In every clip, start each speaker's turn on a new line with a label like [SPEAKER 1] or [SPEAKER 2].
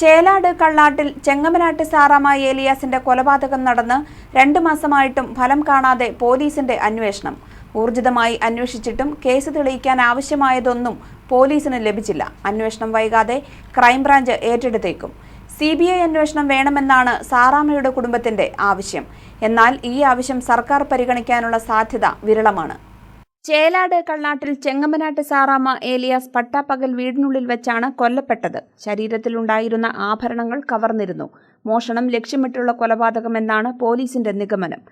[SPEAKER 1] ചേലാട് കള്ളാട്ടിൽ ചെങ്ങമനാട്ട് സാറാമ ഏലിയാസിന്റെ കൊലപാതകം നടന്ന് രണ്ട് മാസമായിട്ടും ഫലം കാണാതെ പോലീസിന്റെ അന്വേഷണം. ഊർജിതമായി അന്വേഷിച്ചിട്ടും കേസ് തെളിയിക്കാൻ ആവശ്യമായതൊന്നും പോലീസിന് ലഭിച്ചില്ല. അന്വേഷണം വൈകാതെ ക്രൈംബ്രാഞ്ച് ഏറ്റെടുത്തേക്കും. സി ബി ഐ അന്വേഷണം വേണമെന്നാണ് സാറാമയുടെ കുടുംബത്തിന്റെ ആവശ്യം. എന്നാൽ ഈ ആവശ്യം സർക്കാർ പരിഗണിക്കാനുള്ള സാധ്യത വിരളമാണ്. ചേലാട് കള്ളാട്ടിൽ ചെങ്ങമ്പനാട്ട് സാറാമ്മ ഏലിയാസ് പട്ടാപ്പകൽ വീടിനുള്ളിൽ വെച്ചാണ് കൊല്ലപ്പെട്ടത്. ശരീരത്തിലുണ്ടായിരുന്ന ആഭരണങ്ങൾ കവർന്നിരുന്നു. മോഷണം ലക്ഷ്യമിട്ടുള്ള കൊലപാതകമെന്നാണ് പോലീസിന്റെ നിഗമനം.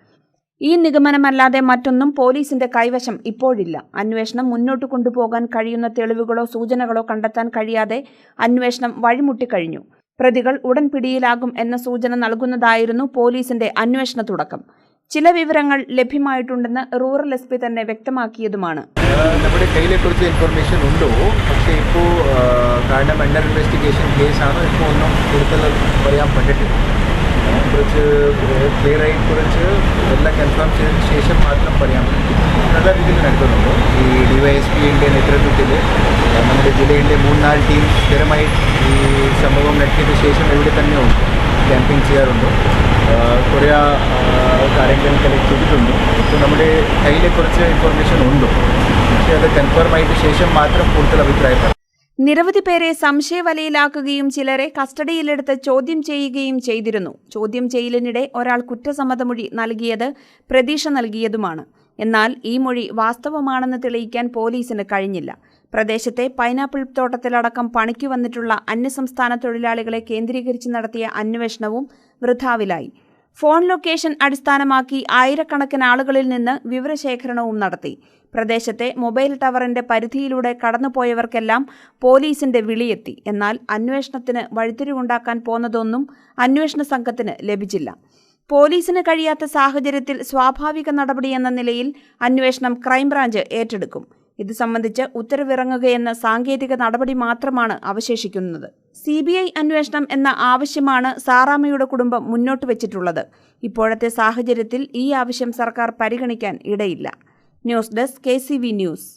[SPEAKER 1] ഈ നിഗമനമല്ലാതെ മറ്റൊന്നും പോലീസിന്റെ കൈവശം ഇപ്പോഴില്ല. അന്വേഷണം മുന്നോട്ട് കൊണ്ടുപോകാൻ കഴിയുന്ന തെളിവുകളോ സൂചനകളോ കണ്ടെത്താൻ കഴിയാതെ അന്വേഷണം വഴിമുട്ടിക്കഴിഞ്ഞു പ്രതികൾ ഉടൻ പിടിയിലാകും എന്ന സൂചന നൽകുന്നതായിരുന്നു പോലീസിന്റെ അന്വേഷണ തുടക്കം. ചില വിവരങ്ങൾ ലഭ്യമായിട്ടുണ്ടെന്ന് റൂറൽ എസ് പി തന്നെ വ്യക്തമാക്കിയതുമാണ്.
[SPEAKER 2] നമ്മുടെ കയ്യിലെ കുറിച്ച് ഇൻഫർമേഷൻ ഉണ്ടോ? പക്ഷേ ഇപ്പോൾ കാരണം അണ്ടർ ഇൻവെസ്റ്റിഗേഷൻ കേസാണ് ഇപ്പോൾ ഒന്നും കൂടുതൽ പറയാൻ പറ്റിട്ടില്ല കുറച്ച് ക്ലിയർ ആയി കുറച്ച് എല്ലാം കൺഫേം ചെയ്തതിന് ശേഷം മാത്രം പറയാൻ പറ്റും. നല്ല രീതിയിൽ നടക്കുന്നുണ്ട്. ഈ ഡിവൈഎസ്പിയുടെ നേതൃത്വത്തിൽ നമ്മുടെ ജില്ലയിലെ മൂന്നാൽ ടീം സ്ഥിരമായി ഈ സംഭവം നടത്തിയതിനു ശേഷം ഇവിടെ തന്നെ ക്യാമ്പിംഗ് ചെയ്യാറുണ്ട്. കുറേ കാര്യങ്ങൾ കളക്ട് ചെയ്തിട്ടുണ്ട്. ഇപ്പോൾ നമ്മുടെ കയ്യിൽ കുറച്ച് ഇൻഫർമേഷൻ ഉണ്ട്. പക്ഷേ അത് കൺഫേം ആയിട്ട് ശേഷം മാത്രം കൂടുതൽ അഭിപ്രായം പറയാം.
[SPEAKER 1] നിരവധി പേരെ സംശയവലയിലാക്കുകയും ചിലരെ കസ്റ്റഡിയിലെടുത്ത് ചോദ്യം ചെയ്യുകയും ചെയ്തിരുന്നു. ചോദ്യം ചെയ്യലിനിടെ ഒരാൾ കുറ്റസമ്മതമൊഴി നൽകിയത് പ്രതീക്ഷ നൽകിയതുമാണ്. എന്നാൽ ഈ മൊഴി വാസ്തവമാണെന്ന് തെളിയിക്കാൻ പോലീസിന് കഴിഞ്ഞില്ല. പ്രദേശത്തെ പൈനാപ്പിൾ തോട്ടത്തിലടക്കം പണിക്ക് വന്നിട്ടുള്ള അന്യസംസ്ഥാന തൊഴിലാളികളെ കേന്ദ്രീകരിച്ച് നടത്തിയ അന്വേഷണവും വൃഥാവിലായി. ഫോൺ ലൊക്കേഷൻ അടിസ്ഥാനമാക്കി ആയിരക്കണക്കിന് ആളുകളിൽ നിന്ന് വിവരശേഖരണവും നടത്തി. പ്രദേശത്തെ മൊബൈൽ ടവറിന്റെ പരിധിയിലൂടെ കടന്നുപോയവർക്കെല്ലാം പോലീസിന്റെ വിളിയെത്തി. എന്നാൽ അന്വേഷണത്തിന് വഴിത്തിരിവുണ്ടാക്കാൻ പോന്നതൊന്നും അന്വേഷണ സംഘത്തിന് ലഭിച്ചില്ല. പോലീസിന് കഴിയാത്ത സാഹചര്യത്തിൽ സ്വാഭാവിക നടപടിയെന്ന നിലയിൽ അന്വേഷണം ക്രൈംബ്രാഞ്ച് ഏറ്റെടുക്കും. ഇത് സംബന്ധിച്ച് ഉത്തരവിറങ്ങുകയെന്ന സാങ്കേതിക നടപടി മാത്രമാണ് അവശേഷിക്കുന്നത്. സി ബി ഐ അന്വേഷണം എന്ന ആവശ്യമാണ് സാറാമ്മയുടെ കുടുംബം മുന്നോട്ട് വെച്ചിട്ടുള്ളത്. ഇപ്പോഴത്തെ സാഹചര്യത്തിൽ ഈ ആവശ്യം സർക്കാർ പരിഗണിക്കാൻ ഇടയില്ല. News desk K news.